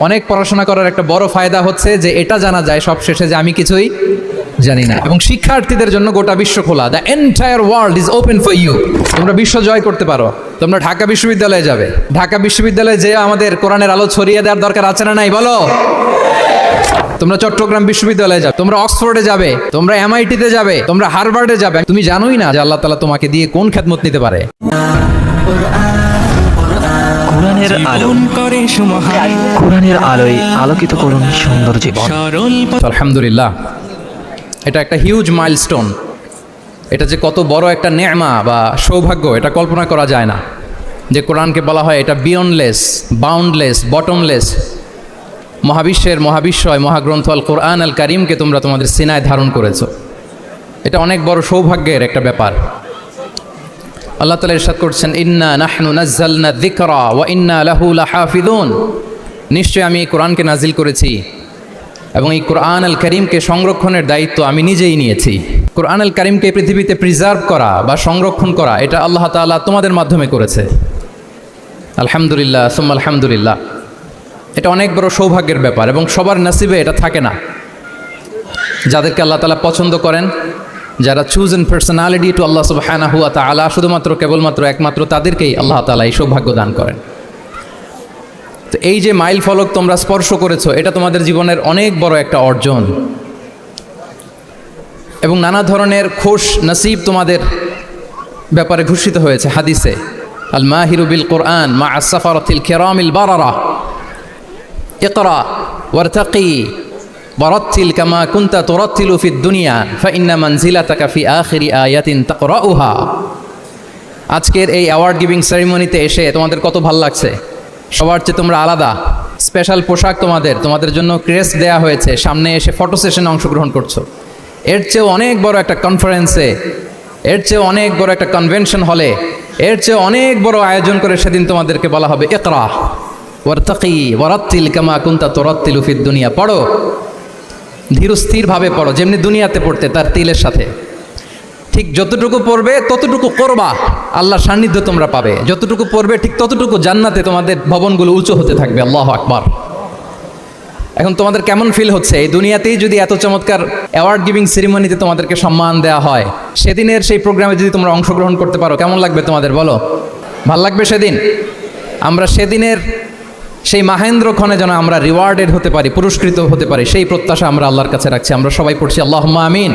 অনেক পড়াশোনা করার একটা বড় ফায়দা হচ্ছে যে এটা জানা যায় সব শেষে যে আমি কিছুই জানি না। এবং শিক্ষার্থীদের জন্য গোটা বিশ্ব খোলা। The entire world is open for you তোমরা বিশ্ব জয় করতে পারো। তোমরা ঢাকা বিশ্ববিদ্যালয়ে যাবে। ঢাকা বিশ্ববিদ্যালয়ে যে আমাদের কোরআনের আলো ছড়িয়ে দেওয়ার দরকার আছে না নাই? বলো। তোমরা চট্টগ্রাম বিশ্ববিদ্যালয়ে যাবে। তোমরা অক্সফোর্ডে যাবে। তোমরা এমআইটিতে যাবে। তোমরা হার্ভার্ডে যাবে। তুমি জানোই না যে আল্লাহ তালা তোমাকে দিয়ে কোন খেদমত নিতে পারে। কোরআনের আলো করে কোরআনের আলোয় আলোকিত করুন সুন্দর জীবন। আলহামদুলিল্লাহ এটা একটা হিউজ মাইলস্টোন এটা যে কত বড় একটা নেমা বা সৌভাগ্য এটা কল্পনা করা যায় না। যে কোরআনকে বলা হয় এটা বিয়নলেস বাউন্ডলেস বটমলেস মহাবিশ্বের মহাবিশ্বয় মহাগ্রন্থ আল কোরআন আল কারিমকে তোমরা তোমাদের সিনায় ধারণ করেছ। এটা অনেক বড় সৌভাগ্যের একটা ব্যাপার। আল্লাহ তালা ইরশাদ করছেন, ইন্না নাহনু নাজ্জালনা যিকরা ওয়া ইন্না লাহু লাহাফিদুন নিশ্চয় আমি এই কোরআনকে নাজিল করেছি এবং এই কোরআন আল করিমকে সংরক্ষণের দায়িত্ব আমি নিজেই নিয়েছি। কোরআন আল করিমকে পৃথিবীতে প্রিজার্ভ করা বা সংরক্ষণ করা, এটা আল্লাহ তাআলা তোমাদের মাধ্যমে করেছে। আলহামদুলিল্লাহ, সুম্মা আলহামদুলিল্লাহ। এটা অনেক বড় সৌভাগ্যের ব্যাপার এবং সবার নসিবে এটা থাকে না। যাদেরকে আল্লাহ তালা পছন্দ করেন যারা চুজ এন পার্সোনালিটি টু আল্লাহ সুবহানা হুয়া তা আলা শুধুমাত্র, কেবলমাত্র একমাত্র তাদেরকেই আল্লাহ তালা এই সৌভাগ্য দান করেন। তো এই যে মাইল ফলক তোমরা স্পর্শ করেছ, এটা তোমাদের জীবনের অনেক বড় একটা অর্জন। এবং নানা ধরনের খোশ নসিব তোমাদের ব্যাপারে ঘোষিত হয়েছে হাদিসে। আল মাহিরু বিল কোরআন মা আসাফারতিল কেরামিল বারারা ওয়ারত্তিল কামা কুন্তা তোরত্তিল ফি দুনিয়া ফাইন্না মানজিলা তাকা ফি আখিরি আয়াতিন তাকরা উহা আজকের এই অ্যাওয়ার্ড গিভিং সেরিমনিতে এসে তোমাদের কত ভালো লাগছে? সবার চেয়ে তোমরা আলাদা। স্পেশাল পোশাক তোমাদের তোমাদের জন্য ক্রেস দেয়া হয়েছে। সামনে এসে ফটো সেশনে অংশগ্রহণ করছ। এর চেয়েও অনেক বড় একটা কনফারেন্সে এর চেয়ে অনেক বড় একটা কনভেনশন হলে এর চেয়ে অনেক বড় আয়োজন করে সেদিন তোমাদেরকে বলা হবে একরা ওয়ার্তাকি, ওয়ারাত্তিল কামা কুন্তা তোরাত্তিল উফিদ দুনিয়া। পড়ো ধীরস্থিরভাবে পড়ো, যেমনি দুনিয়াতে পড়তে তার তিলের সাথে। ঠিক যতটুকু পড়বে, ততটুকু করবা, আল্লাহর সান্নিধ্য তোমরা পাবে। যতটুকু পড়বে, ঠিক ততটুকু জান্নাতে তোমাদের ভবনগুলো উঁচু হতে থাকবে, আল্লাহ আকবার। এখন তোমাদের কেমন ফিল হচ্ছে? এই দুনিয়াতেই যদি এত চমৎকার অ্যাওয়ার্ড গিভিং সেরিমনিতে তোমাদেরকে সম্মান দেওয়া হয়, সেদিনের সেই প্রোগ্রামে যদি তোমরা অংশগ্রহণ করতে পারো, কেমন লাগবে তোমাদের বলো? ভালো লাগবে সেদিন? আমরা সেদিনের সেই মাহেন্দ্র যেন আমরা রিওয়ার্ডেড হতে পারি, পুরস্কৃত হতে পারি, সেই প্রত্যাশা আমরা আল্লাহর কাছে রাখছি। আমরা সবাই পড়ছি আল্লাহ আমিন।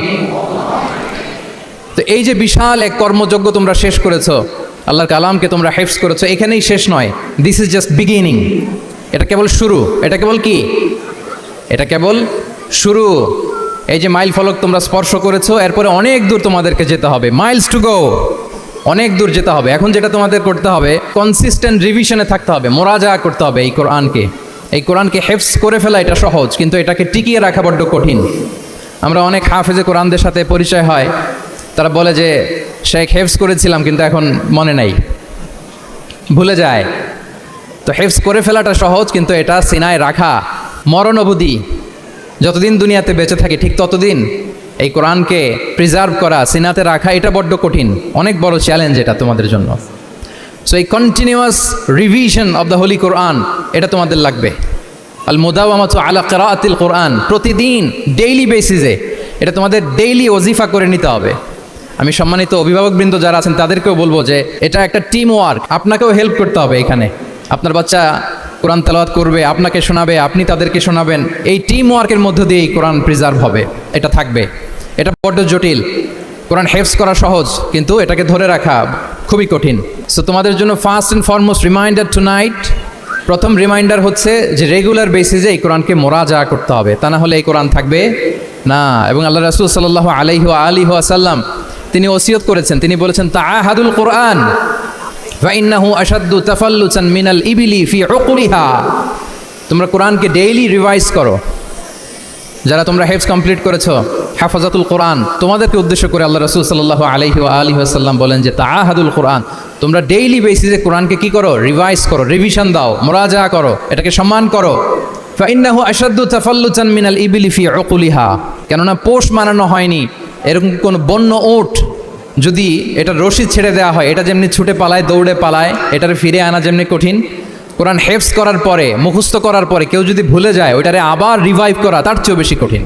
তো এই যে বিশাল এক কর্মযজ্ঞ তোমরা শেষ করেছ, আল্লাহর কালামকে তোমরা হেফস করেছ, এখানেই শেষ নয়। দিস ইজ জাস্ট বিগিনিং এটা কেবল শুরু। এটা কেবল কি? এটা কেবল শুরু। এই যে মাইল ফলক তোমরা স্পর্শ করেছ, এরপরে অনেক দূর তোমাদেরকে যেতে হবে। মাইলস টু গো অনেক দূর যেতে হবে। এখন যেটা তোমাদের করতে হবে কনসিস্টেন্ট রিভিশনে থাকতে হবে মোরাজা করতে হবে এই কোরআনকে। এই কোরআনকে হেফস করে ফেলা এটা সহজ, কিন্তু এটাকে টিকিয়ে রাখা বড্ড কঠিন। আমরা অনেক হাফেজে কোরআনদের সাথে পরিচয় হয়, তারা বলে যে, শেখ হেফস করেছিলাম, কিন্তু এখন মনে নাই। ভুলে যায়। তো হেফস করে ফেলাটা সহজ, কিন্তু এটা সিনায় রাখা মরণ অবধি। যতদিন দুনিয়াতে বেঁচে থাকি, ঠিক ততদিন এই কোরআনকে প্রিজার্ভ করা, সিনাতে রাখা, এটা বড্ড কঠিন। অনেক বড় চ্যালেঞ্জ এটা তোমাদের জন্য। সো এই continuous revision of the holy Quran এটা তোমাদের লাগবে। আল মোদাওয়ামাতু আলা কেরাতিল কোরআন প্রতিদিন ডেইলি বেসিসে এটা তোমাদের ডেইলি ওজিফা করে নিতে হবে। আমি সম্মানিত অভিভাবকবৃন্দ যারা আছেন, তাদেরকেও বলব যে এটা একটা টিম ওয়ার্ক আপনাকেও হেল্প করতে হবে এখানে। আপনার বাচ্চা কোরআন তেলাওয়াত করবে, আপনাকে শোনাবে, আপনি তাদেরকে শোনাবেন। এই টিম ওয়ার্কের মধ্য দিয়ে কোরআন প্রিজার্ভ হবে, এটা থাকবে। এটা বড্ড জটিল। কোরআন হেফস করা সহজ, কিন্তু এটাকে ধরে রাখা খুবই কঠিন। সো তোমাদের জন্য first and foremost reminder tonight প্রথম রিমাইন্ডার হচ্ছে যে রেগুলার বেসিসে এই কোরআনকে মোরাজা করতে হবে। তা না হলে এই কোরআন থাকবে না। এবং আল্লাহ রাসুল সাল্লাহ আলাইহ আলী আসাল্লাম তিনি ওসিয়ত করেছেন। তিনি বলেছেন তা আহাদুল কোরআন, ফাইন্নাহু আসাদ্দু তাফাল্লুচান মিনাল ইবিলি ফি উকুলিহা। তোমরা কোরআনকে ডেইলি রিভাইজ করো। যারা তোমরা হেফস কমপ্লিট করেছ, হাফাজাতুল কোরআন, তোমাদেরকে উদ্দেশ্য করে আল্লাহ রসুল সাল্লাহ আলহি আলী আসাল্লাম বলেন যে তাহাদুল কোরআন, তোমরা ডেইলি বেসিসে কোরআনকে কি করো? রিভাইজ করো রিভিশন দাও মোরাজা করো, এটাকে সম্মান করো। ফাইন্নাহু আসাদ্দু তাফাল্লুচান মিনাল ইবিলি ফি উকুলিহা, কেননা পোষ মানানো হয়নি। এরকম কোন বন্য ওট যদি এটা রশি ছেড়ে দেওয়া হয়, এটা যেমনি ছুটে পালায়, দৌড়ে পালায়, এটার ফিরে আনা যেমনি কঠিন? কোরআন হেফস করার পরে, মুখস্থ করার পরে কেউ যদি ভুলে যায়, ওইটারে আবার রিভাইভ করা তার চেয়েও বেশি কঠিন।